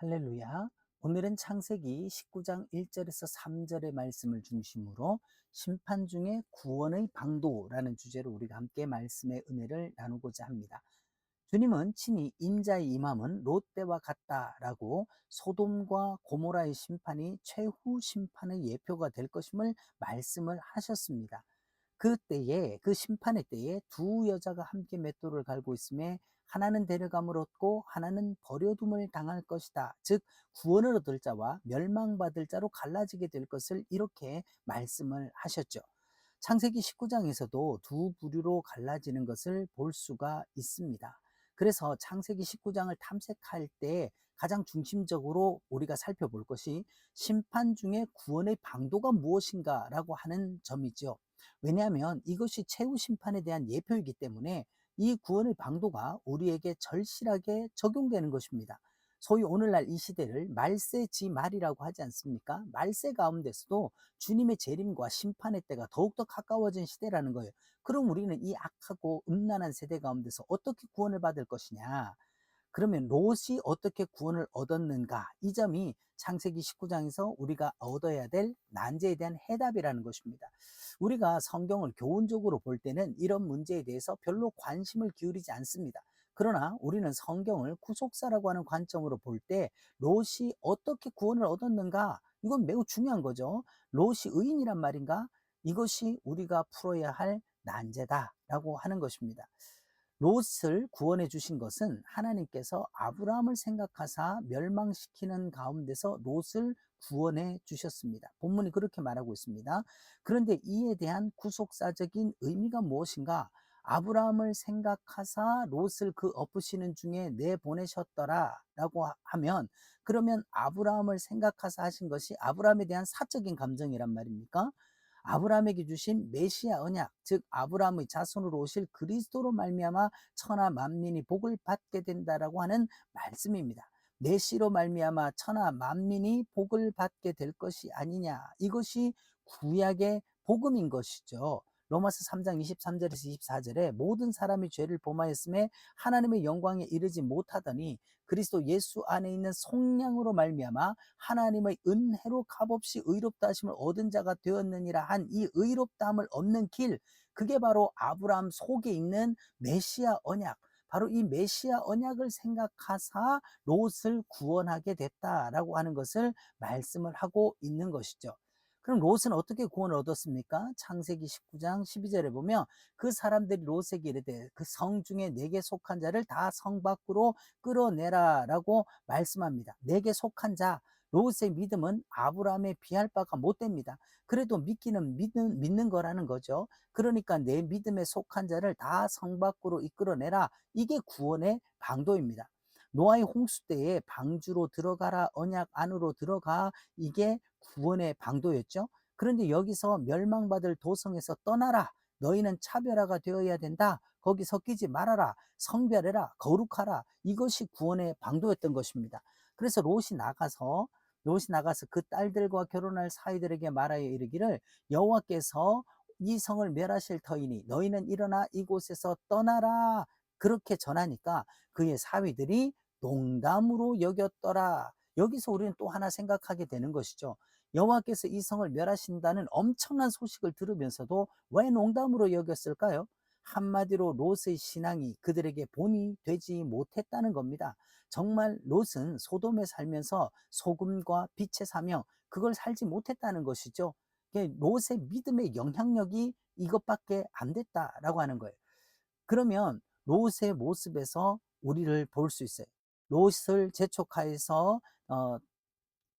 할렐루야. 오늘은 창세기 19장 1절에서 3절의 말씀을 중심으로 심판 중에 구원의 방도라는 주제로 우리가 함께 말씀의 은혜를 나누고자 합니다. 주님은 친히 인자의 임함은 롯데와 같다라고 소돔과 고모라의 심판이 최후 심판의 예표가 될 것임을 말씀을 하셨습니다. 그 때에 그 심판의 때에 두 여자가 함께 맷돌을 갈고 있음에 하나는 데려감을 얻고 하나는 버려둠을 당할 것이다. 즉 구원을 얻을 자와 멸망받을 자로 갈라지게 될 것을 이렇게 말씀을 하셨죠. 창세기 19장에서도 두 부류로 갈라지는 것을 볼 수가 있습니다. 그래서 창세기 19장을 탐색할 때 가장 중심적으로 우리가 살펴볼 것이 심판 중에 구원의 방도가 무엇인가라고 하는 점이죠. 왜냐하면 이것이 최후 심판에 대한 예표이기 때문에 이 구원의 방도가 우리에게 절실하게 적용되는 것입니다. 소위 오늘날 이 시대를 말세지 말이라고 하지 않습니까? 말세 가운데서도 주님의 재림과 심판의 때가 더욱더 가까워진 시대라는 거예요. 그럼 우리는 이 악하고 음란한 세대 가운데서 어떻게 구원을 받을 것이냐? 그러면 롯이 어떻게 구원을 얻었는가? 이 점이 창세기 19장에서 우리가 얻어야 될 난제에 대한 해답이라는 것입니다. 우리가 성경을 교훈적으로 볼 때는 이런 문제에 대해서 별로 관심을 기울이지 않습니다. 그러나 우리는 성경을 구속사라고 하는 관점으로 볼 때 롯이 어떻게 구원을 얻었는가? 이건 매우 중요한 거죠. 롯이 의인이란 말인가? 이것이 우리가 풀어야 할 난제다라고 하는 것입니다. 롯을 구원해 주신 것은 하나님께서 아브라함을 생각하사 멸망시키는 가운데서 롯을 구원해 주셨습니다. 본문이 그렇게 말하고 있습니다. 그런데 이에 대한 구속사적인 의미가 무엇인가? 아브라함을 생각하사 롯을 그 엎으시는 중에 내보내셨더라 라고 하면 그러면 아브라함을 생각하사 하신 것이 아브라함에 대한 사적인 감정이란 말입니까? 아브라함에게 주신 메시아 언약, 즉 아브라함의 자손으로 오실 그리스도로 말미암아 천하 만민이 복을 받게 된다라고 하는 말씀입니다. 내시로 말미암아 천하 만민이 복을 받게 될 것이 아니냐. 이것이 구약의 복음인 것이죠. 로마서 3장 23절에서 24절에 모든 사람이 죄를 범하였음에 하나님의 영광에 이르지 못하더니 그리스도 예수 안에 있는 속량으로 말미암아 하나님의 은혜로 값없이 의롭다 하심을 얻은 자가 되었느니라 한 이 의롭다함을 얻는 길 그게 바로 아브라함 속에 있는 메시아 언약 바로 이 메시아 언약을 생각하사 롯을 구원하게 됐다라고 하는 것을 말씀을 하고 있는 것이죠. 그럼 롯은 어떻게 구원을 얻었습니까? 창세기 19장 12절에 보면 그 사람들이 롯에게 이르되 그 성 중에 내게 속한 자를 다 성 밖으로 끌어내라 라고 말씀합니다. 내게 속한 자 롯의 믿음은 아브라함에 비할 바가 못 됩니다. 그래도 믿기는 믿는, 믿는 거라는 거죠. 그러니까 내 믿음에 속한 자를 다 성 밖으로 이끌어내라. 이게 구원의 방도입니다. 노아의 홍수 때에 방주로 들어가라 언약 안으로 들어가 이게 구원의 방도였죠. 그런데 여기서 멸망받을 도성에서 떠나라. 너희는 차별화가 되어야 된다. 거기 섞이지 말아라. 성별해라. 거룩하라. 이것이 구원의 방도였던 것입니다. 그래서 롯이 나가서 롯이 나가서 그 딸들과 결혼할 사이들에게 말하여 이르기를 여호와께서 이 성을 멸하실 터이니 너희는 일어나 이곳에서 떠나라. 그렇게 전하니까 그의 사위들이 농담으로 여겼더라. 여기서 우리는 또 하나 생각하게 되는 것이죠. 여호와께서 이 성을 멸하신다는 엄청난 소식을 들으면서도 왜 농담으로 여겼을까요? 한마디로 롯의 신앙이 그들에게 본이 되지 못했다는 겁니다. 정말 롯은 소돔에 살면서 소금과 빛에 사며 그걸 살지 못했다는 것이죠. 롯의 믿음의 영향력이 이것밖에 안 됐다라고 하는 거예요. 그러면 롯의 모습에서 우리를 볼 수 있어요. 롯을 재촉하여서 어,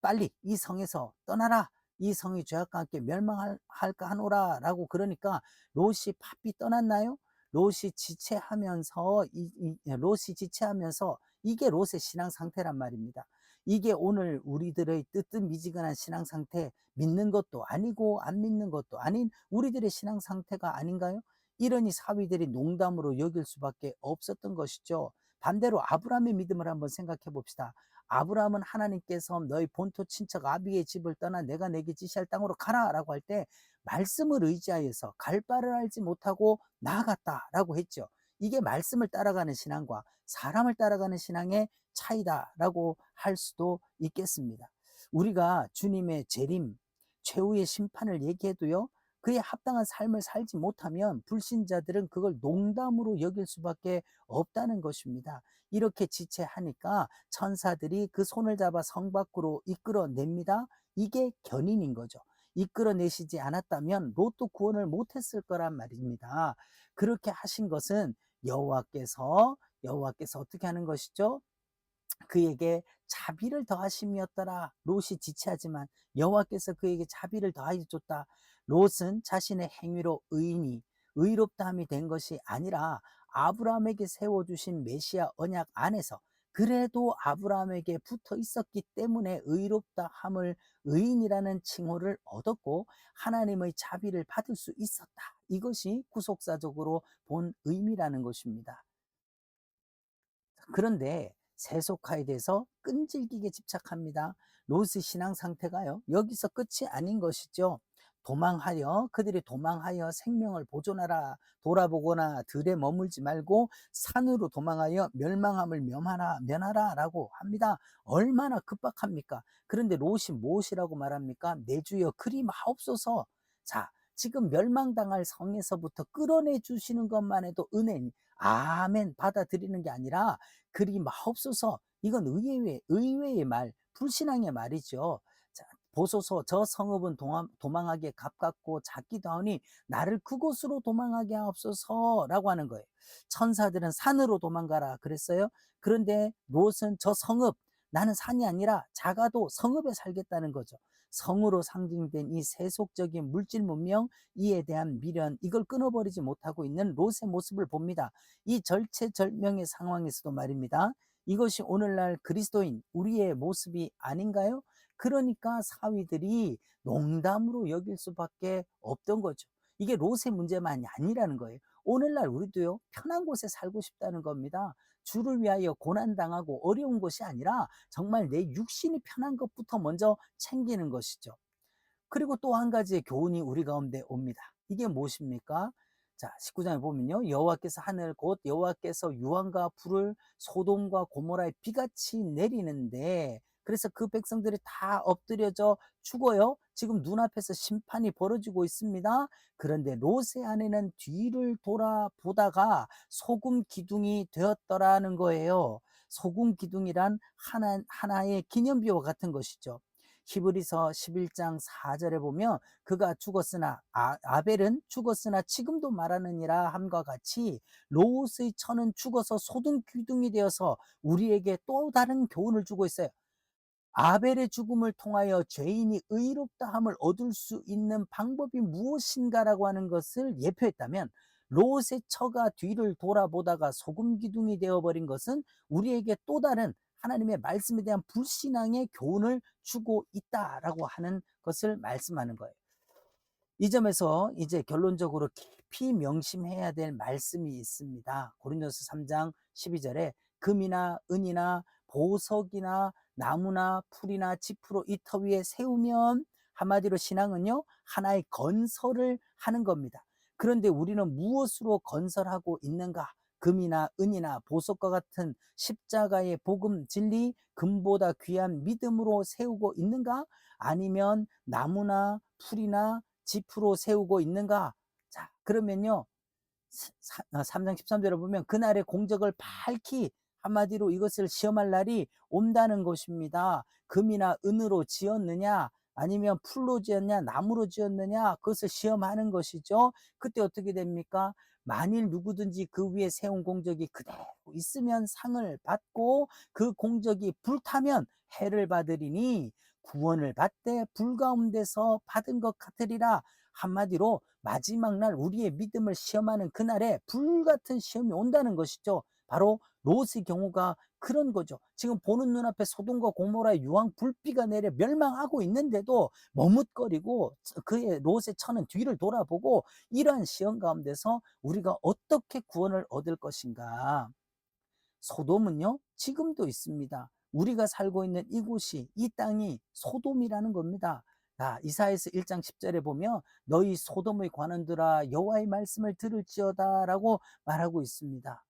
빨리 이 성에서 떠나라. 이 성이 죄악과 함께 멸망할까 하노라 라고 그러니까 롯이 바삐 떠났나요? 롯이 지체하면서 이, 이, 롯이 지체하면서 이게 롯의 신앙 상태란 말입니다. 이게 오늘 우리들의 뜨뜻미지근한 신앙 상태 믿는 것도 아니고 안 믿는 것도 아닌 우리들의 신앙 상태가 아닌가요? 이러니 사위들이 농담으로 여길 수밖에 없었던 것이죠. 반대로 아브라함의 믿음을 한번 생각해 봅시다. 아브라함은 하나님께서 너희 본토 친척 아비의 집을 떠나 내가 내게 지시할 땅으로 가라라고 할 때 말씀을 의지하여서 갈 바를 알지 못하고 나아갔다라고 했죠. 이게 말씀을 따라가는 신앙과 사람을 따라가는 신앙의 차이다라고 할 수도 있겠습니다. 우리가 주님의 재림, 최후의 심판을 얘기해도요, 그에 합당한 삶을 살지 못하면 불신자들은 그걸 농담으로 여길 수밖에 없다는 것입니다. 이렇게 지체하니까 천사들이 그 손을 잡아 성 밖으로 이끌어냅니다. 이게 견인인 거죠. 이끌어내시지 않았다면 로또 구원을 못했을 거란 말입니다. 그렇게 하신 것은 여호와께서 여호와께서 어떻게 하는 것이죠? 그에게 자비를 더하심이었더라. 롯이 지체하지만 여호와께서 그에게 자비를 더하여 줬다. 롯은 자신의 행위로 의인이 의롭다함이 된 것이 아니라 아브라함에게 세워주신 메시아 언약 안에서 그래도 아브라함에게 붙어 있었기 때문에 의롭다함을 의인이라는 칭호를 얻었고 하나님의 자비를 받을 수 있었다. 이것이 구속사적으로 본 의미라는 것입니다. 그런데 세속화에 대해서 끈질기게 집착합니다. 롯의 신앙 상태가요. 여기서 끝이 아닌 것이죠. 도망하여 그들이 도망하여 생명을 보존하라 돌아보거나 들에 머물지 말고 산으로 도망하여 멸망함을 면하라 면하라라고 합니다. 얼마나 급박합니까? 그런데 롯이 무엇이라고 말합니까? 내 주여 그리 마옵소서. 자, 지금 멸망당할 성에서부터 끌어내 주시는 것만 해도 은혜니 아멘 받아들이는 게 아니라 그리 마옵소서 이건 의외의 의외의 말 불신앙의 말이죠. 자, 보소서 저 성읍은 도망, 하기에 가깝고 작기도 하니 나를 그곳으로 도망하게 하옵소서 라고 하는 거예요. 천사들은 산으로 도망가라 그랬어요. 그런데 롯은 저 성읍 나는 산이 아니라 작아도 성읍에 살겠다는 거죠. 성으로 상징된 이 세속적인 물질 문명 이에 대한 미련 이걸 끊어버리지 못하고 있는 롯의 모습을 봅니다. 이 절체절명의 상황에서도 말입니다. 이것이 오늘날 그리스도인 우리의 모습이 아닌가요? 그러니까 사위들이 농담으로 여길 수밖에 없던 거죠. 이게 롯의 문제만이 아니라는 거예요. 오늘날 우리도요, 편한 곳에 살고 싶다는 겁니다. 주를 위하여 고난당하고 어려운 것이 아니라 정말 내 육신이 편한 것부터 먼저 챙기는 것이죠. 그리고 또 한 가지의 교훈이 우리 가운데 옵니다. 이게 무엇입니까? 자, 19장에 보면요. 여호와께서 하늘 곧 여호와께서 유황과 불을 소돔과 고모라에 비같이 내리는데 그래서 그 백성들이 다 엎드려져 죽어요. 지금 눈앞에서 심판이 벌어지고 있습니다. 그런데 롯의 아내는 뒤를 돌아보다가 소금 기둥이 되었더라는 거예요. 소금 기둥이란 하나, 하나의 기념비와 같은 것이죠. 히브리서 11장 4절에 보면 그가 죽었으나 아, 아벨은 죽었으나 지금도 말하느니라 함과 같이 롯의 처는 죽어서 소등 기둥이 되어서 우리에게 또 다른 교훈을 주고 있어요. 아벨의 죽음을 통하여 죄인이 의롭다함을 얻을 수 있는 방법이 무엇인가라고 하는 것을 예표했다면 롯의 처가 뒤를 돌아보다가 소금 기둥이 되어버린 것은 우리에게 또 다른 하나님의 말씀에 대한 불신앙의 교훈을 주고 있다라고 하는 것을 말씀하는 거예요. 이 점에서 이제 결론적으로 깊이 명심해야 될 말씀이 있습니다. 고린도서 3장 12절에 금이나 은이나 보석이나 나무나 풀이나 지프로 이 터 위에 세우면 한마디로 신앙은요 하나의 건설을 하는 겁니다. 그런데 우리는 무엇으로 건설하고 있는가? 금이나 은이나 보석과 같은 십자가의 복음 진리 금보다 귀한 믿음으로 세우고 있는가? 아니면 나무나 풀이나 지프로 세우고 있는가? 자, 그러면요. 3장 13절을 보면 그날의 공적을 밝히 한마디로 이것을 시험할 날이 온다는 것입니다. 금이나 은으로 지었느냐, 아니면 풀로 지었냐, 나무로 지었느냐, 그것을 시험하는 것이죠. 그때 어떻게 됩니까? 만일 누구든지 그 위에 세운 공적이 그대로 있으면 상을 받고 그 공적이 불타면 해를 받으리니 구원을 받되 불 가운데서 받은 것 같으리라. 한마디로 마지막 날 우리의 믿음을 시험하는 그날에 불같은 시험이 온다는 것이죠. 바로 롯의 경우가 그런 거죠. 지금 보는 눈앞에 소돔과 고모라의 유황 불비가 내려 멸망하고 있는데도 머뭇거리고 그의 롯의 처는 뒤를 돌아보고 이러한 시험 가운데서 우리가 어떻게 구원을 얻을 것인가? 소돔은요, 지금도 있습니다. 우리가 살고 있는 이곳이, 이 땅이 소돔이라는 겁니다. 자, 이사야서 1장 10절에 보면 너희 소돔의 관원들아 여호와의 말씀을 들을지어다라고 말하고 있습니다.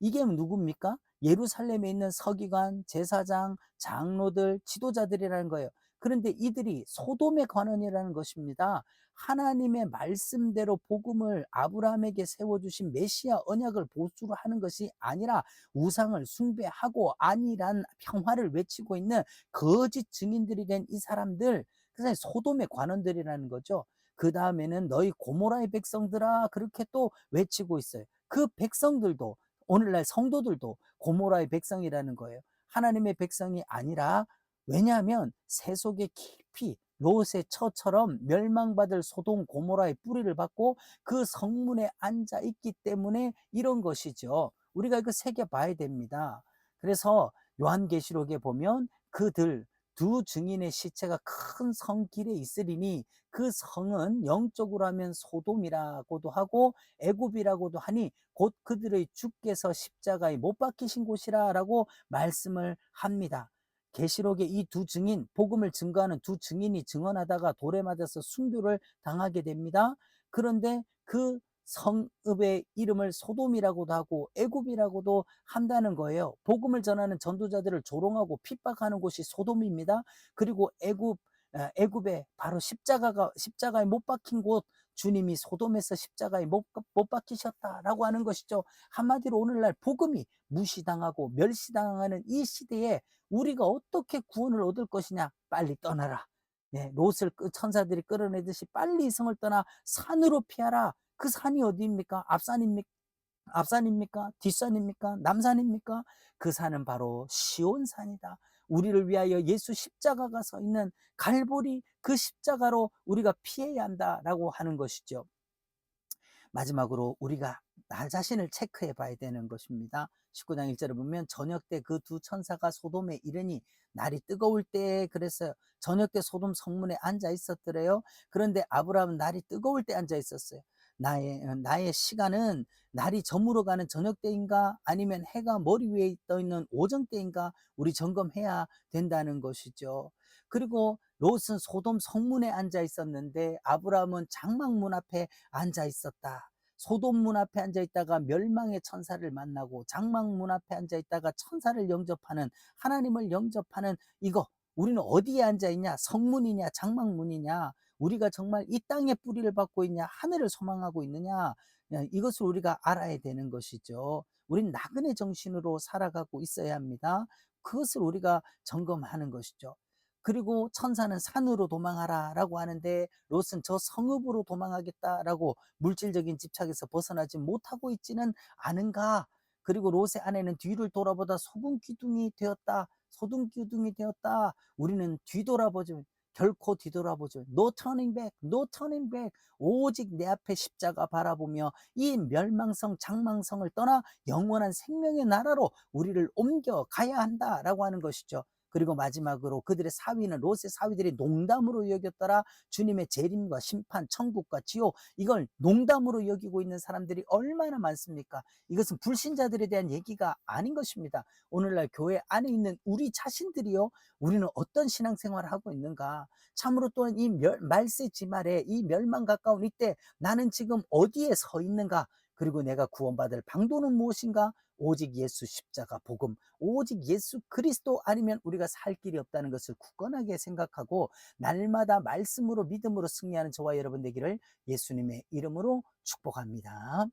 자, 이게 누굽니까? 예루살렘에 있는 서기관, 제사장, 장로들, 지도자들이라는 거예요. 그런데 이들이 소돔의 관원이라는 것입니다. 하나님의 말씀대로 복음을 아브라함에게 세워주신 메시아 언약을 보수로 하는 것이 아니라 우상을 숭배하고 안일한 평화를 외치고 있는 거짓 증인들이 된 이 사람들, 그래서 소돔의 관원들이라는 거죠. 그 다음에는 너희 고모라의 백성들아 그렇게 또 외치고 있어요. 그 백성들도 오늘날 성도들도 고모라의 백성이라는 거예요. 하나님의 백성이 아니라 왜냐하면 세속의 깊이 롯의 처처럼 멸망받을 소돔 고모라의 뿌리를 받고 그 성문에 앉아 있기 때문에 이런 것이죠. 우리가 이거 새겨 봐야 됩니다. 그래서 요한계시록에 보면 그들 두 증인의 시체가 큰 성길에 있으리니 그 성은 영적으로 하면 소돔이라고도 하고 애굽이라고도 하니 곧 그들의 주께서 십자가에 못 박히신 곳이라라고 말씀을 합니다. 계시록의 이 두 증인, 복음을 증거하는 두 증인이 증언하다가 돌에 맞아서 순교를 당하게 됩니다. 그런데 그 성읍의 이름을 소돔이라고도 하고 애굽이라고도 한다는 거예요. 복음을 전하는 전도자들을 조롱하고 핍박하는 곳이 소돔입니다. 그리고 애굽 애굽에 바로 십자가가 십자가에 못 박힌 곳 주님이 소돔에서 십자가에 못, 못 박히셨다라고 하는 것이죠. 한마디로 오늘날 복음이 무시당하고 멸시당하는 이 시대에 우리가 어떻게 구원을 얻을 것이냐? 빨리 떠나라. 네, 롯을 천사들이 끌어내듯이 빨리 이성을 떠나 산으로 피하라. 그 산이 어디입니까? 앞산입니까? 앞산입니까? 뒷산입니까? 남산입니까? 그 산은 바로 시온산이다. 우리를 위하여 예수 십자가가 서 있는 갈보리 그 십자가로 우리가 피해야 한다라고 하는 것이죠. 마지막으로 우리가 나 자신을 체크해 봐야 되는 것입니다. 19장 1절을 보면 저녁 때 그 두 천사가 소돔에 이르니 날이 뜨거울 때 그랬어요. 저녁 때 소돔 성문에 앉아 있었더래요. 그런데 아브라함은 날이 뜨거울 때 앉아 있었어요. 나의 나의 시간은 날이 저물어 가는 저녁 때인가 아니면 해가 머리 위에 떠 있는 오전 때인가 우리 점검해야 된다는 것이죠. 그리고 롯은 소돔 성문에 앉아 있었는데 아브라함은 장막문 앞에 앉아 있었다. 소돔 문 앞에 앉아 있다가 멸망의 천사를 만나고 장막문 앞에 앉아 있다가 천사를 영접하는 하나님을 영접하는 이거 우리는 어디에 앉아 있냐? 성문이냐? 장막문이냐? 우리가 정말 이 땅에 뿌리를 받고 있냐? 하늘을 소망하고 있느냐? 이것을 우리가 알아야 되는 것이죠. 우린 나그네 정신으로 살아가고 있어야 합니다. 그것을 우리가 점검하는 것이죠. 그리고 천사는 산으로 도망하라 라고 하는데 롯은 저 성읍으로 도망하겠다라고 물질적인 집착에서 벗어나지 못하고 있지는 않은가 그리고 롯의 아내는 뒤를 돌아보다 소금 기둥이 되었다 소금 기둥이 되었다 우리는 뒤돌아보지 결코 뒤돌아보죠. No turning back, no turning back. 오직 내 앞에 십자가 바라보며 이 멸망성, 장망성을 떠나 영원한 생명의 나라로 우리를 옮겨 가야 한다라고 하는 것이죠. 그리고 마지막으로 그들의 사위는 롯의 사위들이 농담으로 여겼더라 주님의 재림과 심판, 천국과 지옥 이걸 농담으로 여기고 있는 사람들이 얼마나 많습니까? 이것은 불신자들에 대한 얘기가 아닌 것입니다. 오늘날 교회 안에 있는 우리 자신들이요. 우리는 어떤 신앙생활을 하고 있는가? 참으로 또한 이 멸, 말세 지말에 이 멸망 가까운 이때 나는 지금 어디에 서 있는가? 그리고 내가 구원받을 방도는 무엇인가? 오직 예수 십자가 복음, 오직 예수 그리스도 아니면 우리가 살 길이 없다는 것을 굳건하게 생각하고 날마다 말씀으로 믿음으로 승리하는 저와 여러분 되기를 예수님의 이름으로 축복합니다.